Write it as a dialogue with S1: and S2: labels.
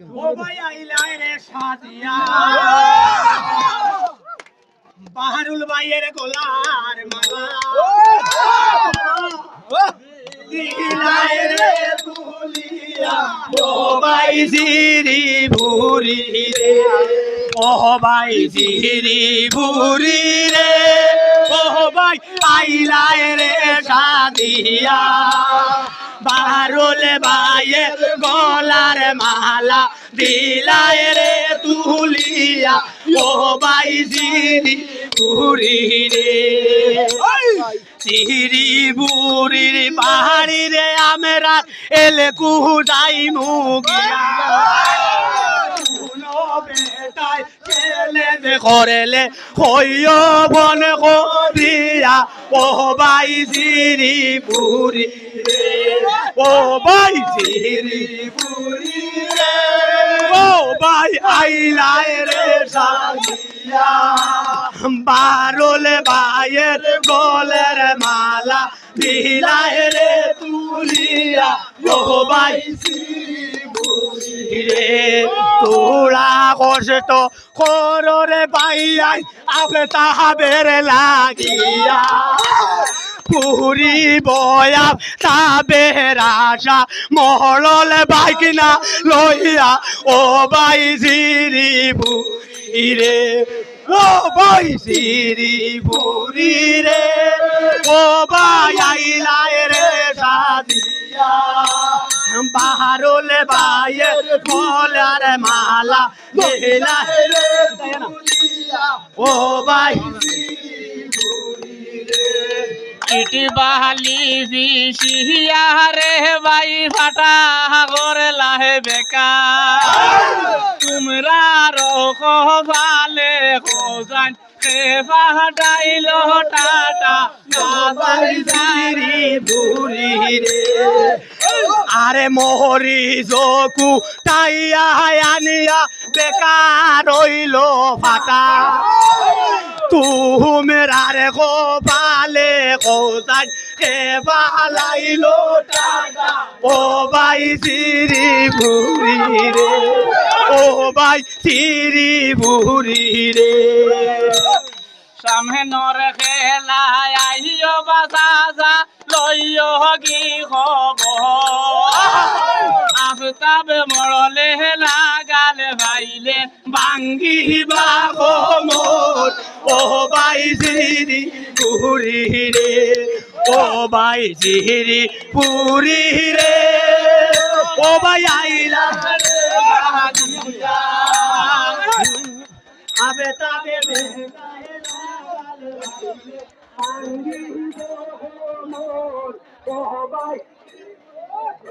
S1: ও আইলাই রে সাদিয়া বাহারুল ভাইয়ের গোলার মালা। দিলাই রে তুলিয়া। ও ভাই জিরি ভুরি রে। ও ভাই ভুরি রে। ও ভাই আইলাই রে সাদিয়া বাহারুল ভাইয়ের গলার মালা দিলাই রে তুলিয়া। ও ভাই জিরি ভুরি রে। সিরি বুড়ির পাহাড়ি রে আমরা এলে কুহু যাই মুগিয়া বেটাই খেলে দে করেলে হইয় বন করিয়া ও বাই সিরি বুড়ি রে। ও বাই সিরি বুড়ি রে। ও বাই আইলাই রে সাজিয়া। বারোল ভাইয়ের গোলের মালা দিলাই রে তোরা কষ্ট কররে পাইয়াই আপে তাহাবের লাগিয়া। পুরি বয়া তাবের আশা মহরল বাইকিনা লইয়া, ও বাই জিরি রে ও বাই সিরি বুড়ি রে ও বাই আইলায় বাহারুল ভাইয়ের ফলার মালা রে ও বাই
S2: ইটি বাহালি বিশিয়া রে বাই ফাটা করে লাহে বেকা তোমরা রখ ভালে খোঁজান ফাটাইল টাটা
S1: বাই সিরি বুড়ি রে। আরে মোহরি জকু টাইয়া আনিয়া বেকার রইল ফাটা। তুমেরা রে গো পালে কোসাই হে বালাইলো টাটা। ও বাই সিরি বুড়ি রে, ও বাই সিরি বুড়ি রে।
S2: সামনে নরে খেলায় আইও বাসা লইও কি খবর? আফতাবে মরলে লাগালে ভাইলে
S1: বাঙ্গি বাগো মোর ও বাই সিরি পুরি রে, ও বাই সিরি পুরি রে। ও বাই আইলা আবে তাবে ও বাই